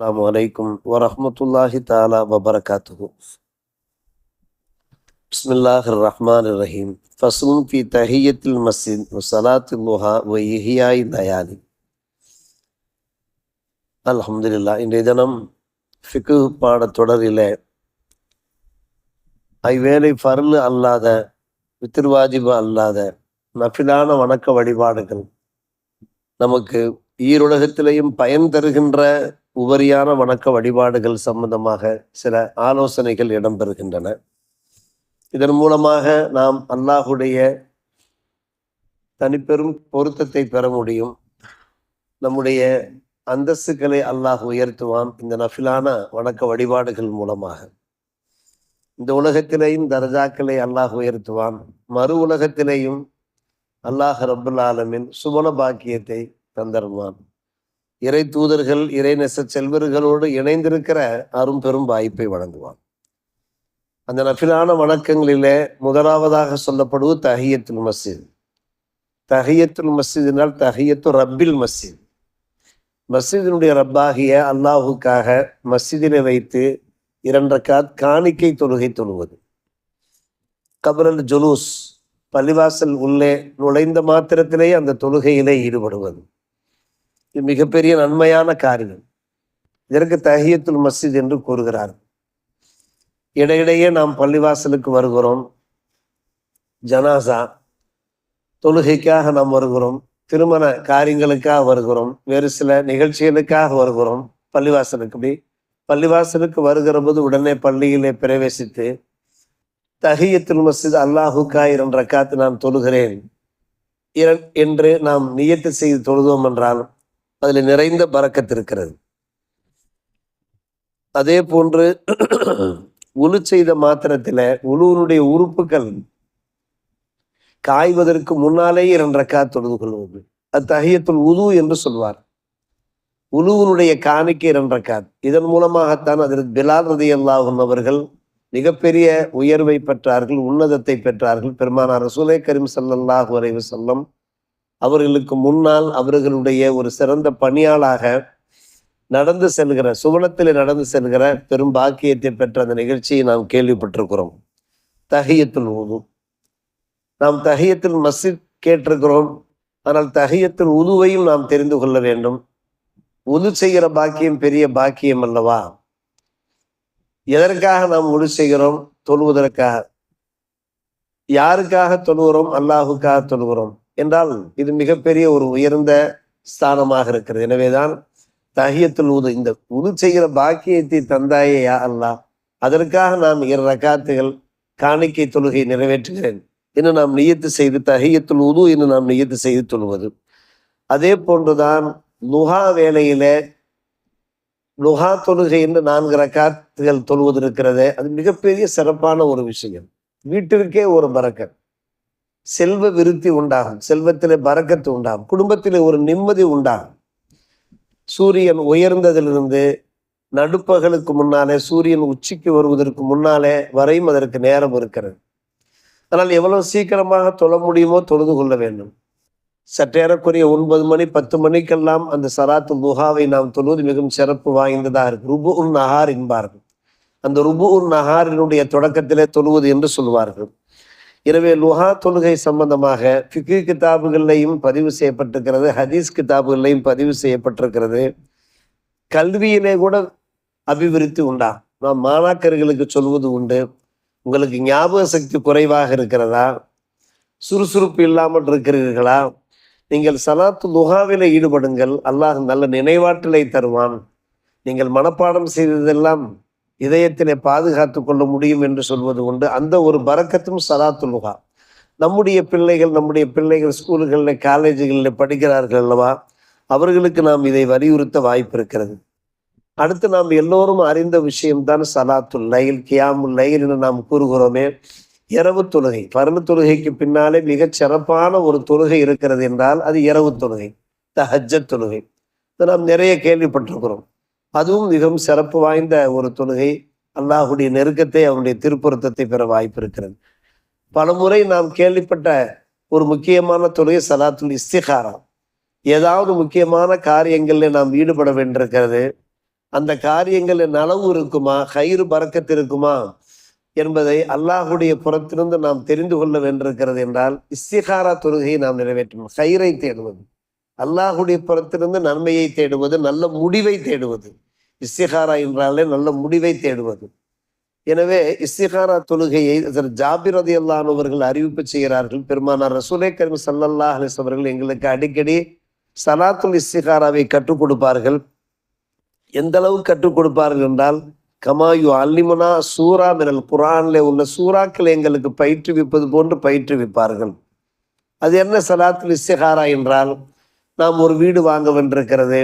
அஸ்லாம் வலைக்கும் வரமத்துல்லாஹி தாலா வபரகாத்துஹு பிஸ்மில்லாஹ் ரஹ்மான் ரஹீம் ஃபஸ்லும் ஃபி தஹியத்தில் மஸ்ஜித் சலாத்தில் லுஹா வ இஹியாய் தயாலி அல்ஹம்துலில்லா இன்றைய தினம் ஃபிக்கு பாட தொடரில் ஐவேளை ஃபர்லு அல்லாத வித்திருவாஜிபு அல்லாத நஃபிலான வணக்க வழிபாடுகள் நமக்கு ஈருலகத்திலையும் பயன் தருகின்ற உபரியான வணக்க வழிபாடுகள் சம்பந்தமாக சில ஆலோசனைகள் இடம்பெறுகின்றன. இதன் மூலமாக நாம் அல்லாஹுடைய தனிப்பெரும் பொருத்தத்தை பெற முடியும். நம்முடைய அந்தஸ்துக்களை அல்லாஹ் உயர்த்துவான் இந்த நஃபிலான வணக்க வழிபாடுகள் மூலமாக. இந்த உலகத்திலேயும் தரஜாக்களை அல்லாஹ் உயர்த்துவான். மறு உலகத்திலேயும் அல்லாஹ் ரபுல் ஆலமின் சுபன பாக்கியத்தை தந்தருவான். இறை தூதர்கள் இறை நெச செல்வர்களோடு இணைந்திருக்கிற அரும் பெரும் வாய்ப்பை வழங்குவான். அந்த நஃபிலான வணக்கங்களிலே முதலாவதாக சொல்லப்படுவது தஹியத்துல் மஸ்ஜித். தஹியத்துல் மஸ்ஜிதினால் தஹியத்து ரப்பில் மஸ்ஜித். மஸ்ஜிதினுடைய ரப்பாகிய அல்லாஹுக்காக மஸ்ஜிதிலே வைத்து இரண்டக்காத் காணிக்கை தொழுகை தொழுவது. கபரல் ஜுலூஸ் பள்ளிவாசல் உள்ளே நுழைந்த மாத்திரத்திலேயே அந்த தொழுகையிலே ஈடுபடுவது. இது மிகப்பெரிய நன்மையான காரியம். இதற்கு தஹியத்துல் மஸ்ஜித் என்று கூறுகிறார். இடையிடையே நாம் பள்ளிவாசலுக்கு வருகிறோம். ஜனாசா தொழுகைக்காக நாம் வருகிறோம். திருமண காரியங்களுக்காக வருகிறோம். வேறு சில நிகழ்ச்சிகளுக்காக வருகிறோம். பள்ளிவாசலுக்கு இப்படி பள்ளிவாசலுக்கு வருகிற போது உடனே பள்ளியிலே பிரவேசித்து தஹியத்துல் மஸ்ஜித் அல்லாஹுக்கா இரண்டு ரக்காத்து நான் தொழுகிறேன். என்று நாம் நியத்து செய்து தொழுதோம் என்றால் அதில் நிறைந்த பறக்கத்து இருக்கிறது. அதே போன்று உலு செய்த மாத்திரத்தில் உழுவனுடைய உறுப்புகள் காய்வதற்கு முன்னாலே இரண்டு ரக்கா தொழுது கொள்வது. அது தஹியத்துல் உது என்று சொல்வார். உழுவனுடைய காணிக்கை இரண்டு ரக்காத். இதன் மூலமாகத்தான் அதில் பிலால் ரதி அல்லாஹும் அவர்கள் மிகப்பெரிய உயர்வை பெற்றார்கள் உன்னதத்தை பெற்றார்கள். பெருமானார் ரசூலை கரீம் சல்லல்லாஹு அலைவு செல்லம் அவர்களுக்கு முன்னால் அவர்களுடைய ஒரு சிறந்த பணியாளாக நடந்து செல்கிற சுவனத்தில் நடந்து செல்கிற பெரும் பாக்கியத்தை பெற்ற அந்த நிகழ்ச்சியை நாம் கேள்விப்பட்டிருக்கிறோம். தஹியத்துல் உது நாம் தஹியத்தில் மஸ்ஜித் கேட்டிருக்கிறோம். ஆனால் தஹியத்தில் உதுவையும் நாம் தெரிந்து கொள்ள வேண்டும். உது செய்கிற பாக்கியம் பெரிய பாக்கியம் அல்லவா? எதற்காக நாம் உது செய்கிறோம்? தொழுவதற்காக. யாருக்காக தொழுகிறோம்? அல்லாஹுக்காக தொழுகிறோம். என்றால் இது மிகப்பெரிய ஒரு உயர்ந்த ஸ்தானமாக இருக்கிறது. எனவேதான் தஹியத்துல் உது இந்த உது செய்கிற பாக்கியத்தை தந்தாயே யா அல்லா அதற்காக நாம் இரு ரக்காத்துகள் காணிக்கை தொழுகை நிறைவேற்றுகிறேன் என்று நாம் நியத்து செய்து தஹியத்துல் உது என்று நாம் நியத்து செய்து தொழுவது. அதே போன்றுதான் நுகா வேலையில நுகா தொழுகை என்று நான்கு ரக்காத்துகள் தொழுவது இருக்கிறது. அது மிகப்பெரிய சிறப்பான ஒரு விஷயம். வீட்டிற்கே ஒரு மறக்கன் செல்வ விருத்தி உண்டாகும் செல்வத்திலே பறக்கத்து உண்டாகும் குடும்பத்திலே ஒரு நிம்மதி உண்டாகும். சூரியன் உயர்ந்ததிலிருந்து நடுப்பகலுக்கு முன்னாலே சூரியன் உச்சிக்கு வருவதற்கு முன்னாலே வரையும் அதற்கு நேரம் இருக்கிறது. ஆனால் எவ்வளவு சீக்கிரமாக தொழ முடியுமோ தொழுது கொள்ள வேண்டும். சற்றேறக்குரிய ஒன்பது மணி பத்து மணிக்கெல்லாம் அந்த சராத்து துஹாவை நாம் தொழுவது மிகவும் சிறப்பு வாய்ந்ததாக இருக்கு. ருபு உன் நஹார் என்பார்கள். அந்த ருபு உன் நகாரினுடைய தொடக்கத்திலே தொழுவது என்று சொல்வார்கள். எனவே லுஹா தொழுகை சம்பந்தமாக ஃபிக்கு கிதாபுகள்லையும் பதிவு செய்யப்பட்டிருக்கிறது ஹதீஸ் கிதாபுகள்லையும் பதிவு செய்யப்பட்டிருக்கிறது. கல்வியிலே கூட அபிவிருத்தி உண்டா? நாம் மாணாக்கர்களுக்கு சொல்வது உண்டு. உங்களுக்கு ஞாபக சக்தி குறைவாக இருக்கிறதா? சுறுசுறுப்பு இல்லாமல் இருக்கிறீர்களா? நீங்கள் சலாத்து லுகாவில ஈடுபடுங்கள். அல்லாஹ் நல்ல நினைவாற்றலை தருவான். நீங்கள் மனப்பாடம் செய்ததெல்லாம் இதயத்தினை பாதுகாத்து கொள்ள முடியும் என்று சொல்வது உண்டு. அந்த ஒரு பறக்கத்தும் சலாத்துலுகா நம்முடைய பிள்ளைகள் நம்முடைய பிள்ளைகள் ஸ்கூல்களில் காலேஜுகளில் படிக்கிறார்கள் அல்லவா? அவர்களுக்கு நாம் இதை வலியுறுத்த வாய்ப்பு இருக்கிறது. அடுத்து நாம் எல்லோரும் அறிந்த விஷயம்தான் சலாத்துல் லைல் கியாமுல் லைல் என்று நாம் கூறுகிறோமே. இரவு தொழுகை. பரல தொழுகைக்கு பின்னாலே மிகச் சிறப்பான ஒரு தொழுகை இருக்கிறது என்றால் அது இரவு தொழுகை தஹஜ தொழுகை. இதை நாம் நிறைய கேள்விப்பட்டிருக்கிறோம். அதுவும் மிகவும் சிறப்பு வாய்ந்த ஒரு தொழுகை. அல்லாஹுடைய நெருக்கத்தை அவனுடைய திருப்பொருத்தத்தை பெற வாய்ப்பு இருக்கிறது பலமுறை நாம் கேள்விப்பட்ட ஒரு முக்கியமான தொழுகை சலாத்துல் இஸ்திகாரா. ஏதாவது முக்கியமான காரியங்களில் நாம் ஈடுபட வேண்டியிருக்கிறது. அந்த காரியங்களில் நலவு இருக்குமா? கயிறு பறக்கத்து இருக்குமா? என்பதை அல்லாஹுடைய புறத்திலிருந்து நாம் தெரிந்து கொள்ள வேண்டியிருக்கிறது என்றால் இஸ்திகாரா தொழுகையை நாம் நிறைவேற்றணும். கயிறை தேடுவது. அல்லாஹுடைய புறத்திலிருந்து நன்மையை தேடுவது நல்ல முடிவை தேடுவது. இஸ்திகாரா என்றாலே நல்ல முடிவை தேடுவது. எனவே இஸ்திகாரா தொழுகையை ஜாபிர் அல்லானவர்கள் அறிவிப்பு செய்கிறார்கள். பெருமானார் ரசூலே கரீம் சல்லல்லாஹ் அலிஸ் அவர்கள் எங்களுக்கு அடிக்கடி சலாத்துல் இஸ்திகாராவை கற்றுக் கொடுப்பார்கள். எந்த அளவு கற்றுக் கொடுப்பார்கள் என்றால் கமாயு அல்லிமுனா சூரா மினல் குரான்ல உள்ள சூறாக்களை எங்களுக்கு பயிற்றுவிப்பது போன்று பயிற்றுவிப்பார்கள். அது என்ன சலாத்துல் இஸ்திகாரா என்றால் நாம் ஒரு வீடு வாங்க வென்றிருக்கிறது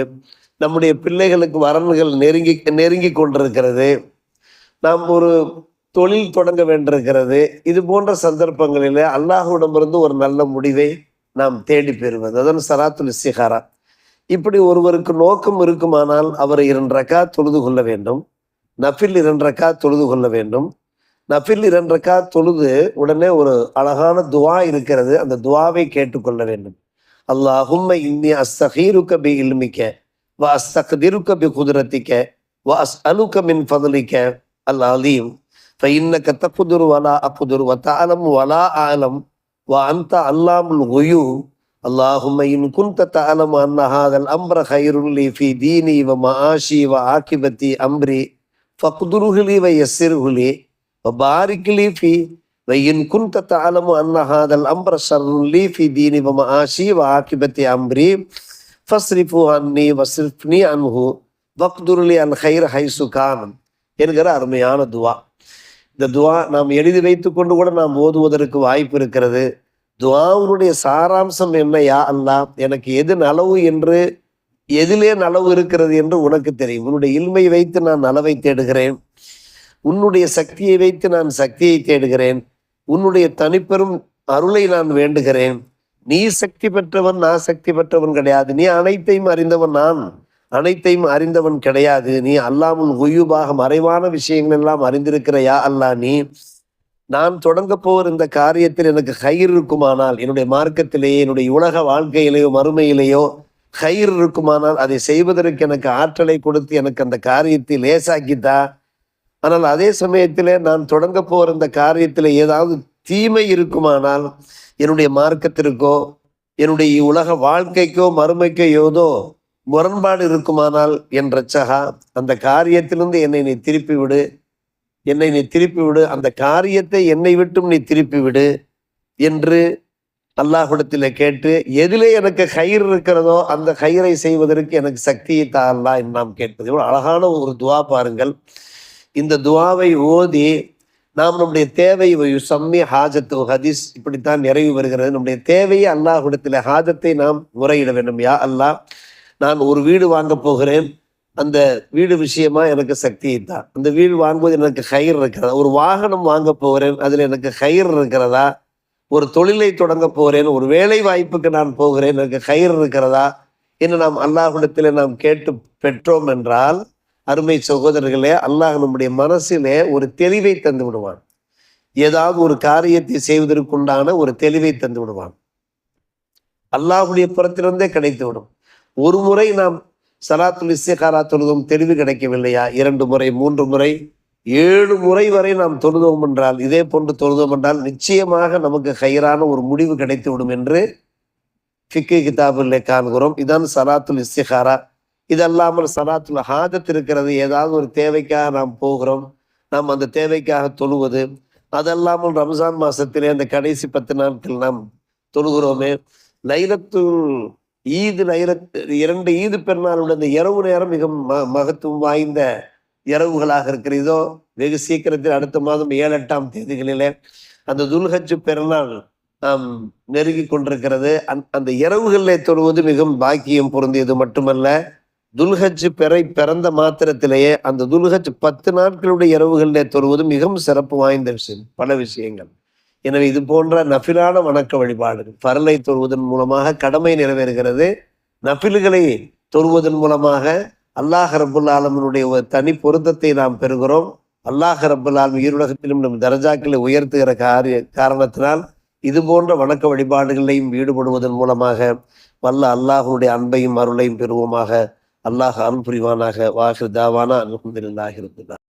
நம்முடைய பிள்ளைகளுக்கு வரன்கள் நெருங்கி நெருங்கி கொண்டிருக்கிறது. நாம் ஒரு தொழில் தொடங்க வேண்டியிருக்கிறது. இது போன்ற சந்தர்ப்பங்களில் அல்லாஹுவிடமிருந்து ஒரு நல்ல முடிவை நாம் தேடி பெறுவது. அதன் சராத்துல் இஸ்திகாரா. இப்படி ஒருவருக்கு நோக்கம் இருக்குமானால் அவர் இரண்டரக்கா தொழுது கொள்ள வேண்டும். நஃபில் இரண்டரக்கா தொழுது கொள்ள வேண்டும். நஃபில் இரண்டரக்கா தொழுது உடனே ஒரு அழகான துவா இருக்கிறது. அந்த துவாவை கேட்டுக்கொள்ள வேண்டும். அல்லாஹும் இன்னி அஸ்தகீருக்க பி இல்மிக்க. وأستقدرك بقدرتك وأسألك من فضلك العظيم فإنك تقدر ولا أقدر وتعلم ولا أعلم وأنت علام الغيوب. اللهم إن كنت تعلم أن هذا الأمر خير لي في ديني ومعاشي وعاقبتي أمري فاقدره لي ويسره لي وبارك لي في وإن كنت تعلم أن هذا الأمر شر لي في ديني ومعاشي وعاقبة أمري ஃபஸ்ரிஃபு அன்னி வசிஃப்னி அன்ஹு பக்துருளி அன் ஹைர் ஹைசு கானன் என்கிற அருமையான துவா. இந்த துவா நாம் எழுதி வைத்து கொண்டு கூட நாம் ஓதுவதற்கு வாய்ப்பு இருக்கிறது. துவாவுடைய சாராம்சம் என்ன யா அல்லா? எனக்கு எது நலவு என்று எதிலே நலவு இருக்கிறது என்று உனக்கு தெரியும். உன்னுடைய இல்மை வைத்து நான் நலவை தேடுகிறேன். உன்னுடைய சக்தியை வைத்து நான் சக்தியை தேடுகிறேன். உன்னுடைய தனிப்பெரும் அருளை நான் வேண்டுகிறேன். நீ சக்தி பெற்றவன் நான் சக்தி பெற்றவன் கிடையாது. நீ அனைத்தையும் அறிந்தவன் நான் அனைத்தையும் அறிந்தவன் கிடையாது. நீ அல்லாமல் குயுபாக மறைவான விஷயங்கள் எல்லாம் அறிந்திருக்கிறையா அல்லா நீ. நான் தொடங்க போகிற இந்த காரியத்தில் எனக்கு கயிறு இருக்குமானால் என்னுடைய மார்க்கத்திலேயே என்னுடைய உலக வாழ்க்கையிலேயோ மறுமையிலேயோ கயிறு இருக்குமானால் அதை செய்வதற்கு எனக்கு ஆற்றலை கொடுத்து எனக்கு அந்த காரியத்தை லேசாக்கித்தா. ஆனால் அதே சமயத்தில் நான் தொடங்க போகிற இந்த காரியத்தில் ஏதாவது தீமை இருக்குமானால் என்னுடைய மார்க்கத்திற்கோ என்னுடைய உலக வாழ்க்கைக்கோ மறுமைக்கோ ஏதோ முரண்பாடு இருக்குமானால் என் ரச்சகா அந்த காரியத்திலிருந்து என்னை நீ திருப்பி விடு என்னை நீ திருப்பி விடு அந்த காரியத்தை என்னை விட்டும் நீ திருப்பி விடு என்று அல்லாஹுடத்தில் கேட்டு எதிலே எனக்கு கயிறு இருக்கிறதோ அந்த கயிறை செய்வதற்கு எனக்கு சக்தியை தாரலா என்று நாம் கேட்பது. இவ்வளோ அழகான ஒரு துவா பாருங்கள். இந்த துவாவை ஓதி நாம் நம்முடைய தேவை சம்மி ஹாஜத்து ஹதீஸ் இப்படித்தான் நிறைவு வருகிறது. நம்முடைய தேவையை அல்லாஹுடத்தில் ஹாஜத்தை நாம் முறையிட வேண்டும். யா அல்லாஹ் நான் ஒரு வீடு வாங்க போகிறேன். அந்த வீடு விஷயமா எனக்கு சக்தியை தான் அந்த வீடு வாங்குவது எனக்கு கயிறு இருக்கிறதா? ஒரு வாகனம் வாங்க போகிறேன் அதில் எனக்கு கயிறு இருக்கிறதா? ஒரு தொழிலை தொடங்க போகிறேன் ஒரு வேலை வாய்ப்புக்கு நான் போகிறேன் எனக்கு கயிறு இருக்கிறதா? என்று நாம் அல்லாஹுடத்தில் நாம் கேட்டு பெற்றோம் என்றால் அருமை சகோதரர்களே அல்லாஹ் நம்முடைய மனசிலே ஒரு தெளிவை தந்து விடுவான். ஏதாவது ஒரு காரியத்தை செய்வதற்குண்டான ஒரு தெளிவை தந்து விடுவான். அல்லாஹுடைய புறத்திலிருந்தே கிடைத்து விடும். ஒரு முறை நாம் சலாத்துல் இசைகாரா தொழுதும் தெளிவு கிடைக்கவில்லையா? இரண்டு முறை மூன்று முறை ஏழு முறை வரை நாம் தொழுதோம் என்றால் இதே போன்று தொழுதோம் என்றால் நிச்சயமாக நமக்கு கயிறான ஒரு முடிவு கிடைத்து விடும் என்று ஃபிக்கு கிதாபில் காண்கிறோம். இதான் சலாத்துல் இஸ்திகாரா. இதல்லாமல் சலாத்துல ஹாஜத் இருக்கிறது ஏதாவது ஒரு தேவைக்காக நாம் போகிறோம். நாம் அந்த தேவைக்காக தொழுவது. அதல்லாமல் ரம்ஜான் மாசத்திலே அந்த கடைசி பத்து நாட்கள் நாம் தொழுகிறோமே. லைலத்துல் ஈது லைலத் இரண்டு ஈது பெருநாளுடைய அந்த இரவு நேரம் மிக ம மகத்துவம் வாய்ந்த இரவுகளாக இருக்கிறதோ. வெகு சீக்கிரத்தில் அடுத்த மாதம் ஏழு எட்டாம் தேதிகளிலே அந்த துல்ஹஜ் பெருநாள் நாம் நெருங்கி கொண்டிருக்கிறது. அந் அந்த இரவுகளிலே தொழுவது மிகவும் பாக்கியம் பொருந்தியது மட்டுமல்ல. துல்ஹஜ் பெறை பிறந்த மாத்திரத்திலேயே அந்த துல்ஹஜ் பத்து நாட்களுடைய இரவுகளிலே தொழுவது மிகவும் சிறப்பு வாய்ந்த விஷயம் பல விஷயங்கள். எனவே இது போன்ற நஃபிலான வணக்க வழிபாடுகள் பரலை தொழுவதன் மூலமாக கடமை நிறைவேறுகிறது. நஃபில்களை தொழுவதன் மூலமாக அல்லாஹ் ரபுல் ஆலமனுடைய ஒரு தனி பொருத்தத்தை நாம் பெறுகிறோம். அல்லாஹ் ரபுல் ஆலம் ஈருலகத்திலும் நம் தரஜாக்களை உயர்த்துகிற காரிய காரணத்தினால் இது போன்ற வணக்க வழிபாடுகளையும் ஈடுபடுவதன் மூலமாக வல்ல அல்லாஹனுடைய அன்பையும் அருளையும் பெறுவோமாக. அல்லாஹ் அருள் புரிவானாக வாஹிர் தாவானா அல்ஹம்துலில்லாஹி ரப்பில்